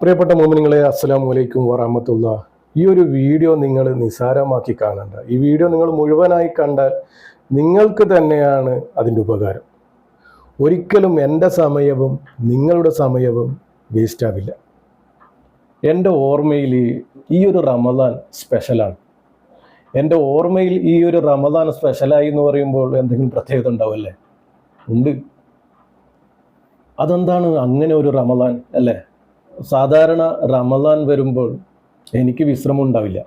പ്രിയപ്പെട്ട മോമിനിങ്ങളെ അസ്സാം വലൈക്കും വറഹമത്തുള്ള. ഈ ഒരു വീഡിയോ നിങ്ങൾ നിസാരമാക്കി കാണണ്ട. ഈ വീഡിയോ നിങ്ങൾ മുഴുവനായി കണ്ടാൽ നിങ്ങൾക്ക് തന്നെയാണ് അതിന്റെ ഉപകാരം. ഒരിക്കലും എന്റെ സമയവും നിങ്ങളുടെ സമയവും വേസ്റ്റ് ആവില്ല. എന്റെ ഓർമ്മയിൽ ഈ ഒരു റമദാൻ സ്പെഷ്യലാണ് എന്റെ ഓർമ്മയിൽ ഈ ഒരു റമദാൻ സ്പെഷ്യലായി എന്ന് പറയുമ്പോൾ എന്തെങ്കിലും പ്രത്യേകത ഉണ്ടാവല്ലേ ഉണ്ട്. അതെന്താണ് അങ്ങനെ ഒരു റമദാൻ അല്ലേ? സാധാരണ റമദാൻ വരുമ്പോൾ എനിക്ക് വിശ്രമം ഉണ്ടാവില്ല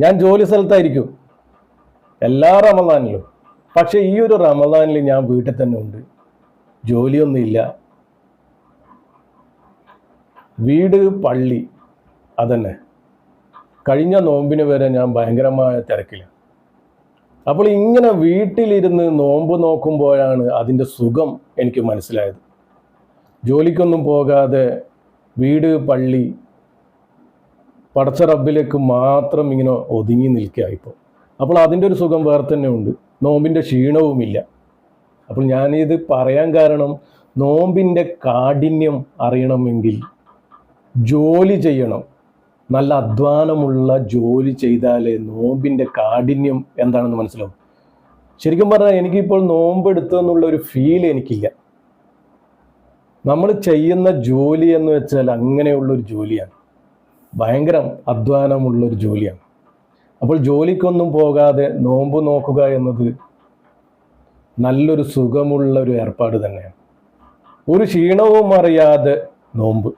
ഞാൻ ജോലി സ്ഥലത്തായിരിക്കും. എല്ലാ റമദാനിലും. പക്ഷെ ഈ ഒരു റമദാനിൽ ഞാൻ വീട്ടിൽ തന്നെ ഉണ്ട്. ജോലിയൊന്നുമില്ല. വീട് പള്ളി അതന്നെ. കഴിഞ്ഞ നോമ്പിന് വരെ ഞാൻ ഭയങ്കരമായ തിരക്കില്ല അപ്പോൾ ഇങ്ങനെ വീട്ടിലിരുന്ന് നോമ്പ് നോക്കുമ്പോഴാണ് അതിന്റെ സുഖം എനിക്ക് മനസ്സിലായത്. ജോലിക്കൊന്നും പോകാതെ വീട് പള്ളി പടച്ച റബ്ബിലേക്ക് മാത്രം ഇങ്ങനെ ഒതുങ്ങി നിൽക്കുക ഇപ്പോൾ അപ്പോൾ അതിന്റെ ഒരു സുഖം വേറെ തന്നെ ഉണ്ട്. നോമ്പിന്റെ ക്ഷീണവുമില്ല. അപ്പോൾ ഞാനിത് പറയാൻ കാരണം നോമ്പിന്റെ കാഠിന്യം അറിയണമെങ്കിൽ ജോലി ചെയ്യണം. നല്ല അധ്വാനമുള്ള ജോലി ചെയ്താലേ നോമ്പിന്റെ കാഠിന്യം എന്താണെന്ന് മനസ്സിലാവും. ശരിക്കും പറഞ്ഞാൽ എനിക്കിപ്പോൾ നോമ്പെടുത്തു എന്നുള്ള ഒരു ഫീൽ എനിക്കില്ല. നമ്മൾ ചെയ്യുന്ന ജോലി എന്ന് വെച്ചാൽ അങ്ങനെയുള്ളൊരു ജോലിയാണ്. ഭയങ്കര അധ്വാനമുള്ളൊരു ജോലിയാണ്. അപ്പോൾ ജോലിക്കൊന്നും പോകാതെ നോമ്പ് നോക്കുക എന്നത് നല്ലൊരു സുഖമുള്ള ഒരു ഏർപ്പാട് തന്നെയാണ്. ഒരു ക്ഷീണവും അറിയാതെ നോമ്പ്.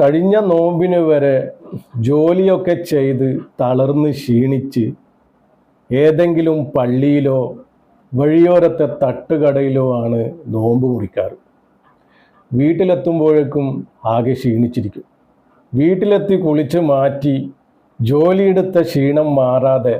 കഴിഞ്ഞ നോമ്പിന് വരെ ജോലിയൊക്കെ ചെയ്ത് തളർന്ന് ക്ഷീണിച്ച് ഏതെങ്കിലും പള്ളിയിലോ വഴിയോരത്തെ തട്ടുകടയിലോ ആണ് നോമ്പ് മുറിക്കാറ്. വീട്ടിലെത്തുമ്പോഴേക്കും ആകെ ക്ഷീണിച്ചിരിക്കും. വീട്ടിലെത്തി കുളിച്ച് മാറ്റി ജോലിയെടുത്ത ക്ഷീണം മാറാതെ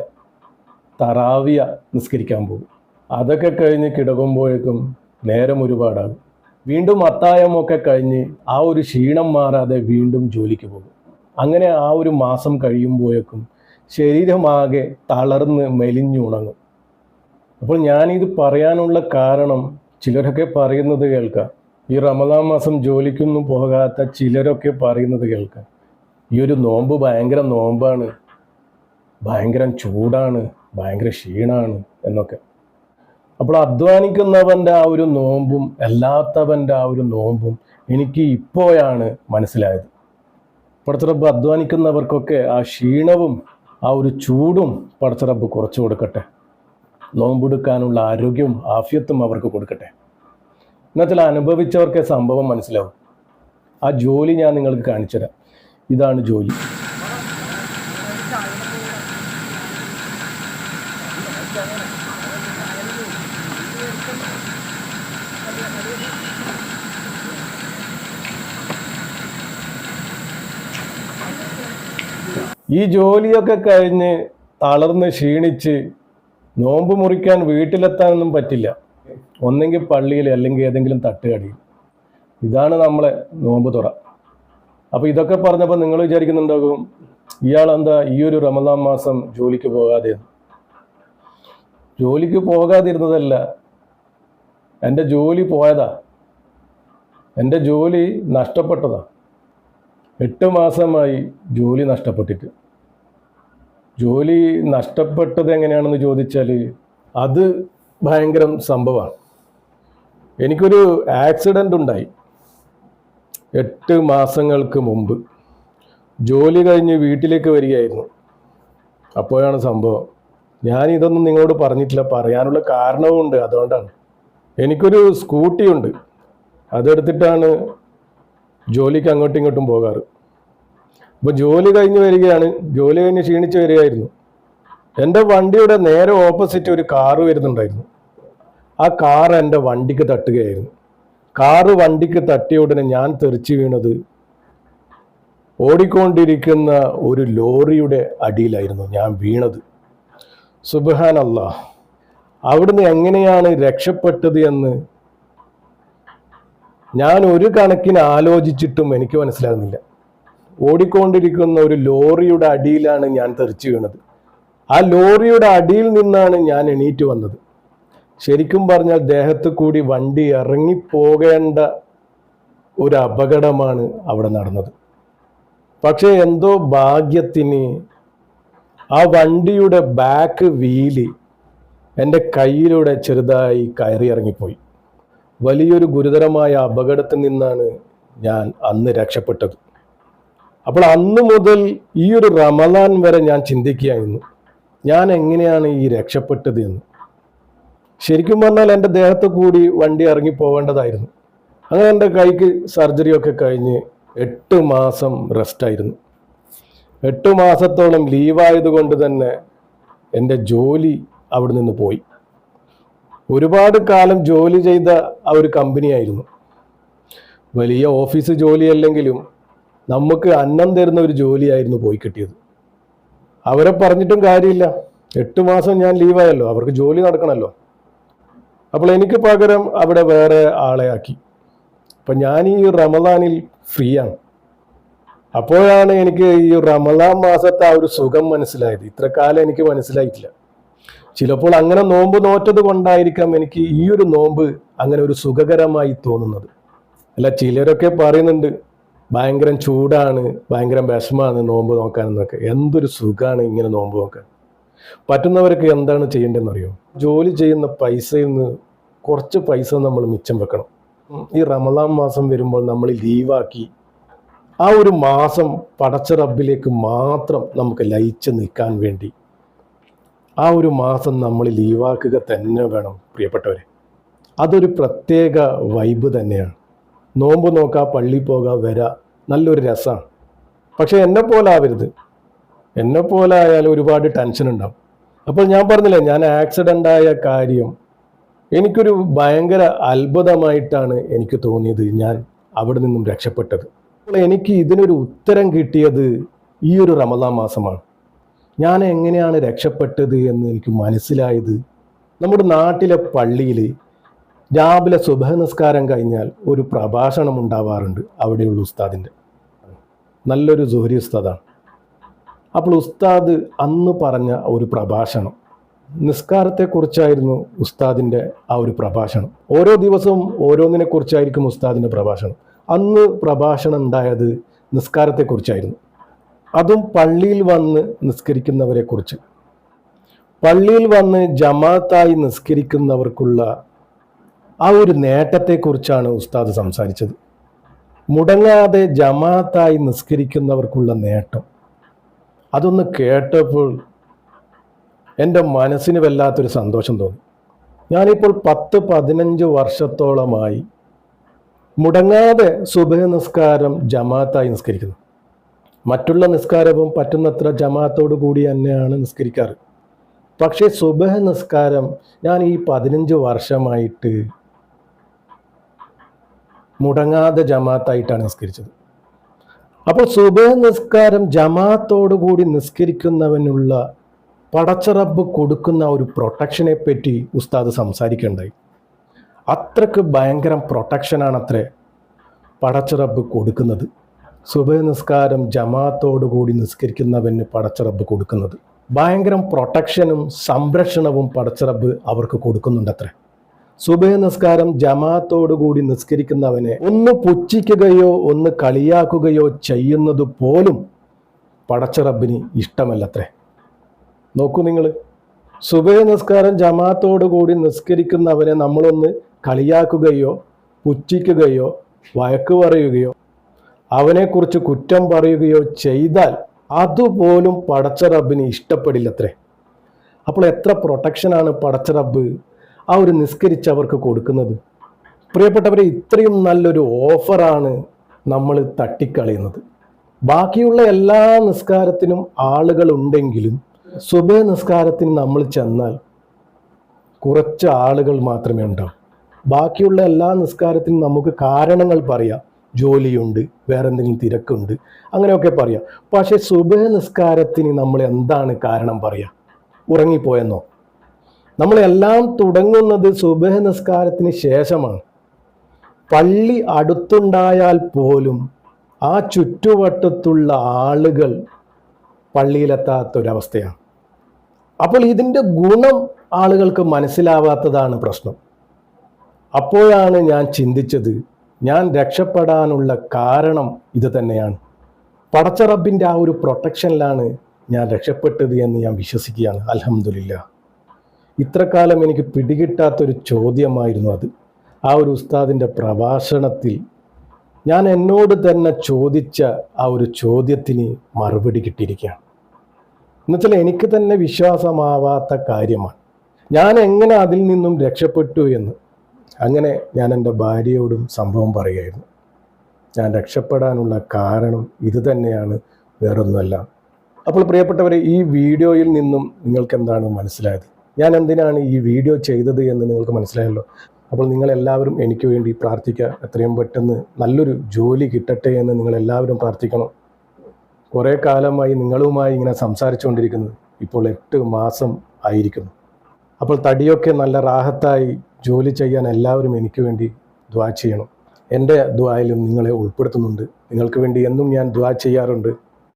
തറാവിയ നിസ്കരിക്കാൻ പോകും. അതൊക്കെ കഴിഞ്ഞ് കിടക്കുമ്പോഴേക്കും നേരം ഒരുപാടാകും. വീണ്ടും അത്തായമൊക്കെ കഴിഞ്ഞ് ആ ഒരു ക്ഷീണം മാറാതെ വീണ്ടും ജോലിക്ക് പോകും. അങ്ങനെ ആ ഒരു മാസം കഴിയുമ്പോഴേക്കും ശരീരമാകെ തളർന്ന് മെലിഞ്ഞുണങ്ങും അപ്പോൾ ഞാനിത് പറയാനുള്ള കാരണം ചിലരൊക്കെ പറയുന്നത് കേൾക്കാം. ഈ റമദാൻ മാസം ജോലിക്കൊന്നും പോകാത്ത ചിലരൊക്കെ പറയുന്നത് കേൾക്കാം. ഈ ഒരു നോമ്പ് ഭയങ്കര നോമ്പാണ്. ഭയങ്കര ചൂടാണ്. ഭയങ്കര ക്ഷീണാണ് എന്നൊക്കെ. അപ്പോൾ അധ്വാനിക്കുന്നവന്റെ ആ ഒരു നോമ്പും അല്ലാത്തവന്റെ ആ ഒരു നോമ്പും എനിക്ക് ഇപ്പോഴാണ് മനസ്സിലായത്. പടച്ചറബ് അധ്വാനിക്കുന്നവർക്കൊക്കെ ആ ക്ഷീണവും ആ ഒരു ചൂടും പടച്ചറബ് കുറച്ചു കൊടുക്കട്ടെ. നോമ്പെടുക്കാനുള്ള ആരോഗ്യവും ആഫ്യത്തും അവർക്ക് കൊടുക്കട്ടെ. എന്നുവെച്ചാൽ അനുഭവിച്ചവർക്ക് സംഭവം മനസ്സിലാവും. ആ ജോലി ഞാൻ നിങ്ങൾക്ക് കാണിച്ചു തരാം. ഇതാണ് ജോലി. ഈ ജോലിയൊക്കെ കഴിഞ്ഞ് തളർന്ന് ക്ഷീണിച്ച് നോമ്പ് മുറിക്കാൻ വീട്ടിലെത്താനൊന്നും പറ്റില്ല. ഒന്നെങ്കിൽ പള്ളിയിൽ അല്ലെങ്കിൽ ഏതെങ്കിലും തട്ടുകടിയിൽ. ഇതാണ് നമ്മളെ നോമ്പ് തുറ. അപ്പോൾ ഇതൊക്കെ പറഞ്ഞപ്പോൾ നിങ്ങൾ വിചാരിക്കുന്നുണ്ടാകും ഇയാളെന്താ ഈ ഒരു റമദാൻ മാസം ജോലിക്ക് പോകാതെ? ജോലിക്ക് പോകാതിരുന്നതല്ല. എന്റെ ജോലി പോയതാ. എന്റെ ജോലി നഷ്ടപ്പെട്ടതാ. എട്ട് മാസമായി ജോലി നഷ്ടപ്പെട്ടിട്ട്. ജോലി നഷ്ടപ്പെട്ടത് എങ്ങനെയാണെന്ന് ചോദിച്ചാൽ അത് ഭയങ്കര സംഭവമാണ്. എനിക്കൊരു ആക്സിഡന്റ് ഉണ്ടായി. എട്ട് മാസങ്ങൾക്ക് മുമ്പ്. ജോലി കഴിഞ്ഞ് വീട്ടിലേക്ക് വരികയായിരുന്നു. അപ്പോഴാണ് സംഭവം. ഞാൻ ഇതൊന്നും നിങ്ങളോട് പറഞ്ഞിട്ടില്ല. പറയാനുള്ള കാരണവുമുണ്ട്. അതുകൊണ്ടാണ്. എനിക്കൊരു സ്കൂട്ടിയുണ്ട്. അതെടുത്തിട്ടാണ് ജോലിക്ക് അങ്ങോട്ടും ഇങ്ങോട്ടും പോകാറ്. അപ്പോൾ ജോലി കഴിഞ്ഞ് വരികയാണ്. ജോലി കഴിഞ്ഞ് ക്ഷീണിച്ച് വരികയായിരുന്നു. എന്റെ വണ്ടിയുടെ നേരെ ഓപ്പോസിറ്റ് ഒരു കാറ് വരുന്നുണ്ടായിരുന്നു. ആ കാർ എന്റെ വണ്ടിക്ക് തട്ടുകയായിരുന്നു. കാറ് വണ്ടിക്ക് തട്ടിയ ഉടനെ ഞാൻ തെറിച്ചു വീണത് ഓടിക്കൊണ്ടിരിക്കുന്ന ഒരു ലോറിയുടെ അടിയിലായിരുന്നു ഞാൻ വീണത്. സുബഹാൻ അല്ലാ അവിടുന്ന് എങ്ങനെയാണ് രക്ഷപ്പെട്ടത് എന്ന് ഞാൻ ഒരു കണക്കിന് ആലോചിച്ചിട്ടും എനിക്ക് മനസ്സിലാകുന്നില്ല. ഓടിക്കൊണ്ടിരിക്കുന്ന ഒരു ലോറിയുടെ അടിയിലാണ് ഞാൻ തെറിച്ചു വീണത്. ആ ലോറിയുടെ അടിയിൽ നിന്നാണ് ഞാൻ എണീറ്റ് വന്നത്. ശരിക്കും പറഞ്ഞാൽ ദേഹത്ത് കൂടി വണ്ടി ഇറങ്ങിപ്പോകേണ്ട ഒരു അപകടമാണ് അവിടെ നടന്നത്. പക്ഷേ എന്തോ ഭാഗ്യത്തിന് ആ വണ്ടിയുടെ ബാക്ക് വീൽ എന്റെ കയ്യിലൂടെ ചെറുതായി കയറി ഇറങ്ങിപ്പോയി. വലിയൊരു ഗുരുതരമായ അപകടത്തിൽ നിന്നാണ് ഞാൻ അന്ന് രക്ഷപ്പെട്ടത്. അപ്പോൾ അന്ന് മുതൽ ഈ ഒരു റമദാൻ വരെ ഞാൻ ചിന്തിക്കുകയായിരുന്നു ഞാൻ എങ്ങനെയാണ് ഈ രക്ഷപ്പെട്ടത് എന്ന്. ശരിക്കും പറഞ്ഞാൽ എന്റെ ദേഹത്ത് കൂടി വണ്ടി ഇറങ്ങി പോകേണ്ടതായിരുന്നു. അങ്ങനെ എന്റെ കൈക്ക് സർജറി ഒക്കെ കഴിഞ്ഞ് എട്ട് മാസം റെസ്റ്റായിരുന്നു എട്ട് മാസത്തോളം ലീവായതുകൊണ്ട് തന്നെ എന്റെ ജോലി അവിടെ നിന്ന് പോയി. ഒരുപാട് കാലം ജോലി ചെയ്ത ആ ഒരു കമ്പനിയായിരുന്നു വലിയ ഓഫീസ് ജോലിയല്ലെങ്കിലും നമുക്ക് അന്നം തരുന്ന ഒരു ജോലിയായിരുന്നു പോയി കിട്ടിയത്. അവരെ പറഞ്ഞിട്ടും കാര്യമില്ല. എട്ട് മാസം ഞാൻ ലീവായല്ലോ അവർക്ക് ജോലി നടക്കണമല്ലോ. അപ്പോൾ എനിക്ക് പകരം അവിടെ വേറെ ആളെ ആക്കി. അപ്പം ഞാൻ ഈ റമദാനിൽ ഫ്രീ ആണ്. അപ്പോഴാണ് എനിക്ക് ഈ റമദാൻ മാസത്തെ ആ ഒരു സുഖം മനസ്സിലായത്. ഇത്ര കാലം എനിക്ക് മനസ്സിലായിട്ടില്ല. ചിലപ്പോൾ അങ്ങനെ നോമ്പ് നോറ്റത് കൊണ്ടായിരിക്കാം എനിക്ക് ഈ ഒരു നോമ്പ് അങ്ങനെ ഒരു സുഖകരമായി തോന്നുന്നത്. അല്ല ചിലരൊക്കെ പറയുന്നുണ്ട് ഭയങ്കര ചൂടാണ് ഭയങ്കര വിഷമാണ് നോമ്പ് നോക്കാൻ എന്നൊക്കെ എന്തൊരു സുഖമാണ് ഇങ്ങനെ നോമ്പ് നോക്കാൻ? പറ്റുന്നവരൊക്കെ എന്താണ് ചെയ്യേണ്ടതെന്ന് അറിയോ ജോലി ചെയ്യുന്ന പൈസയിൽ നിന്ന് കുറച്ച് പൈസ നമ്മൾ മിച്ചം വെക്കണം. ഈ റമദാൻ മാസം വരുമ്പോൾ നമ്മൾ ലീവാക്കി ആ ഒരു മാസം പടച്ച റബ്ബിലേക്ക് മാത്രം നമുക്ക് ലയിച്ച് നിൽക്കാൻ വേണ്ടി ആ ഒരു മാസം നമ്മൾ ലീവാക്കുക തന്നെ വേണം പ്രിയപ്പെട്ടവരെ. അതൊരു പ്രത്യേക വൈബ് തന്നെയാണ്. നോമ്പ് നോക്കുക പള്ളി പോകുക വരാ നല്ലൊരു രസമാണ് പക്ഷെ എന്നെ പോലെ ആവരുത്. എന്നെ പോലെ ആയാലും ഒരുപാട് ടെൻഷൻ ഉണ്ടാവും. അപ്പോൾ ഞാൻ പറഞ്ഞില്ലേ ഞാൻ ആക്സിഡന്റ് ആയ കാര്യം എനിക്കൊരു ഭയങ്കര അത്ഭുതമായിട്ടാണ് എനിക്ക് തോന്നിയത് ഞാൻ അവിടെ നിന്നും രക്ഷപ്പെട്ടത്. അപ്പോൾ എനിക്ക് ഇതിനൊരു ഉത്തരം കിട്ടിയത് ഈ ഒരു റമദാൻ മാസമാണ്. ഞാൻ എങ്ങനെയാണ് രക്ഷപ്പെട്ടത് എന്ന് എനിക്ക് മനസ്സിലായത്? നമ്മുടെ നാട്ടിലെ പള്ളിയിൽ രാവിലെ സുബഹ നിസ്കാരം കഴിഞ്ഞാൽ ഒരു പ്രഭാഷണം ഉണ്ടാവാറുണ്ട് അവിടെയുള്ള ഉസ്താദിന്റെ. നല്ലൊരു ജോഹരി ഉസ്താദാണ്. അപ്പോൾ ഉസ്താദ് അന്ന് പറഞ്ഞ ഒരു പ്രഭാഷണം നിസ്കാരത്തെക്കുറിച്ചായിരുന്നു ഉസ്താദിന്റെ ആ ഒരു പ്രഭാഷണം. ഓരോ ദിവസവും ഓരോന്നിനെക്കുറിച്ചായിരിക്കും ഉസ്താദിന്റെ പ്രഭാഷണം. അന്ന് പ്രഭാഷണം ഉണ്ടായത് നിസ്കാരത്തെക്കുറിച്ചായിരുന്നു. അതും പള്ളിയിൽ വന്ന് നിസ്കരിക്കുന്നവരെക്കുറിച്ച്. പള്ളിയിൽ വന്ന് ജമാഅത്തായി നിസ്കരിക്കുന്നവർക്കുള്ള ആ ഒരു നേട്ടത്തെക്കുറിച്ചാണ് ഉസ്താദ് സംസാരിച്ചത്. മുടങ്ങാതെ ജമാഅത്തായി നിസ്കരിക്കുന്നവർക്കുള്ള നേട്ടം. അതൊന്ന് കേട്ടപ്പോൾ എന്റെ മനസ്സിന് വല്ലാത്തൊരു സന്തോഷം തോന്നി. ഞാനിപ്പോൾ പത്ത് പതിനഞ്ച് വർഷത്തോളമായി മുടങ്ങാതെ സുബഹ നിസ്കാരം ജമാഅത്തായി നിസ്കരിക്കുന്നു. മറ്റുള്ള നിസ്കാരവും പറ്റുന്നത്ര ജമാഅത്തോടു കൂടി തന്നെയാണ് നിസ്കരിക്കാറ്. പക്ഷേ സുബഹ നിസ്കാരം ഞാൻ ഈ പതിനഞ്ച് വർഷമായിട്ട് മുടങ്ങാതെ ജമാഅത്തായിട്ടാണ് നിസ്കരിച്ചത്. അപ്പോൾ സുബേ നിസ്കാരം ജമാത്തോടുകൂടി നിസ്കരിക്കുന്നവനുള്ള പടച്ചറബ് കൊടുക്കുന്ന ഒരു പ്രൊട്ടക്ഷനെ പറ്റി ഉസ്താദ് സംസാരിക്കണ്ടായി. അത്രയ്ക്ക് ഭയങ്കരം പ്രൊട്ടക്ഷനാണ് അത്രേ പടച്ചറബ് കൊടുക്കുന്നത്. സുബഹ നിസ്കാരം ജമാത്തോടു കൂടി നിസ്കരിക്കുന്നവന് പടച്ചറബ് കൊടുക്കുന്നത്. ഭയങ്കരം പ്രൊട്ടക്ഷനും സംരക്ഷണവും പടച്ചറബ് അവർക്ക് കൊടുക്കുന്നുണ്ടത്രേ സുബഹ നിസ്കാരം ജമാത്തോടുകൂടി നിസ്കരിക്കുന്നവനെ ഒന്ന് പുച്ഛിക്കുകയോ ഒന്ന് കളിയാക്കുകയോ ചെയ്യുന്നത് പോലും പടച്ചറബിന് ഇഷ്ടമല്ലത്രേ. നോക്കൂ നിങ്ങൾ സുബേ നിസ്കാരം ജമാത്തോടുകൂടി നിസ്കരിക്കുന്നവനെ നമ്മളൊന്ന് കളിയാക്കുകയോ പുച്ഛിക്കുകയോ വഴക്ക് പറയുകയോ അവനെക്കുറിച്ച് കുറ്റം പറയുകയോ ചെയ്താൽ അതുപോലും പടച്ച റബ്ബിന് ഇഷ്ടപ്പെടില്ലത്രേ. അപ്പോൾ എത്ര പ്രൊട്ടക്ഷനാണ് പടച്ച റബ്ബ് ആ ഒരു നിസ്കരിച്ച് അവർക്ക് കൊടുക്കുന്നത്. പ്രിയപ്പെട്ടവരെ ഇത്രയും നല്ലൊരു ഓഫറാണ് നമ്മൾ തട്ടിക്കളയുന്നത്. ബാക്കിയുള്ള എല്ലാ നിസ്കാരത്തിനും ആളുകൾ ഉണ്ടെങ്കിലും സുബഹ നിസ്കാരത്തിന് നമ്മൾ ചെന്നാൽ കുറച്ച് ആളുകൾ മാത്രമേ ഉണ്ടാവും. ബാക്കിയുള്ള എല്ലാ നിസ്കാരത്തിനും നമുക്ക് കാരണങ്ങൾ പറയാം. ജോലിയുണ്ട് വേറെ എന്തെങ്കിലും തിരക്കുണ്ട് അങ്ങനെയൊക്കെ പറയാം. പക്ഷേ സുബഹ നിസ്കാരത്തിന് നമ്മൾ എന്താണ് കാരണം പറയാം? ഉറങ്ങിപ്പോയെന്നോ? നമ്മളെല്ലാം തുടങ്ങുന്നത് സുബഹ നിസ്കാരത്തിന് ശേഷമാണ്. പള്ളി അടുത്തുണ്ടായാൽ പോലും ആ ചുറ്റുവട്ടത്തുള്ള ആളുകൾ പള്ളിയിലെത്താത്തൊരവസ്ഥയാണ്. അപ്പോൾ ഇതിന്റെ ഗുണം ആളുകൾക്ക് മനസ്സിലാവാത്തതാണ് പ്രശ്നം. അപ്പോഴാണ് ഞാൻ ചിന്തിച്ചത് ഞാൻ രക്ഷപ്പെടാനുള്ള കാരണം ഇത് തന്നെയാണ്. പടച്ചറബിന്റെ ആ ഒരു പ്രൊട്ടക്ഷനിലാണ് ഞാൻ രക്ഷപ്പെട്ടത് എന്ന് ഞാൻ വിശ്വസിക്കുകയാണ്. അലഹമില്ല ഇത്രക്കാലം എനിക്ക് പിടികിട്ടാത്തൊരു ചോദ്യമായിരുന്നു അത്. ആ ഒരു ഉസ്താദിന്റെ പ്രഭാഷണത്തിൽ ഞാൻ എന്നോട് തന്നെ ചോദിച്ച ആ ഒരു ചോദ്യത്തിന് മറുപടി കിട്ടിയിരിക്കുകയാണ്. എന്നുവെച്ചാൽ എനിക്ക് തന്നെ വിശ്വാസമാവാത്ത കാര്യമാണ്. ഞാൻ എങ്ങനെ അതിൽ നിന്നും രക്ഷപ്പെട്ടു എന്ന്. അങ്ങനെ ഞാൻ എന്റെ ഭാര്യയോടും സംഭവം പറയുകയായിരുന്നു. ഞാൻ രക്ഷപ്പെടാനുള്ള കാരണം ഇത് തന്നെയാണ് വേറൊന്നുമല്ല. അപ്പോൾ പ്രിയപ്പെട്ടവരെ ഈ വീഡിയോയിൽ നിന്നും നിങ്ങൾക്ക് എന്താണ് മനസ്സിലായത്? ഞാൻ എന്തിനാണ് ഈ വീഡിയോ ചെയ്തത് എന്ന് നിങ്ങൾക്ക് മനസ്സിലായല്ലോ. അപ്പോൾ നിങ്ങളെല്ലാവരും എനിക്ക് വേണ്ടി പ്രാർത്ഥിക്കുക. എത്രയും പെട്ടെന്ന് നല്ലൊരു ജോലി കിട്ടട്ടെ എന്ന് നിങ്ങളെല്ലാവരും പ്രാർത്ഥിക്കണം. കുറേ കാലമായി നിങ്ങളുമായി ഇങ്ങനെ സംസാരിച്ചുകൊണ്ടിരിക്കുന്നത് ഇപ്പോൾ എട്ട് മാസം ആയിരിക്കുന്നു. അപ്പോൾ തടിയൊക്കെ നല്ല റാഹത്തായി ജോലി ചെയ്യാൻ എല്ലാവരും എനിക്ക് വേണ്ടി ദ്വാ ചെയ്യണം. എന്റെ ദ്വായിലും നിങ്ങളെ ഉൾപ്പെടുത്തുന്നുണ്ട്. നിങ്ങൾക്ക് വേണ്ടി എന്നും ഞാൻ ദ്വാ ചെയ്യാറുണ്ട്.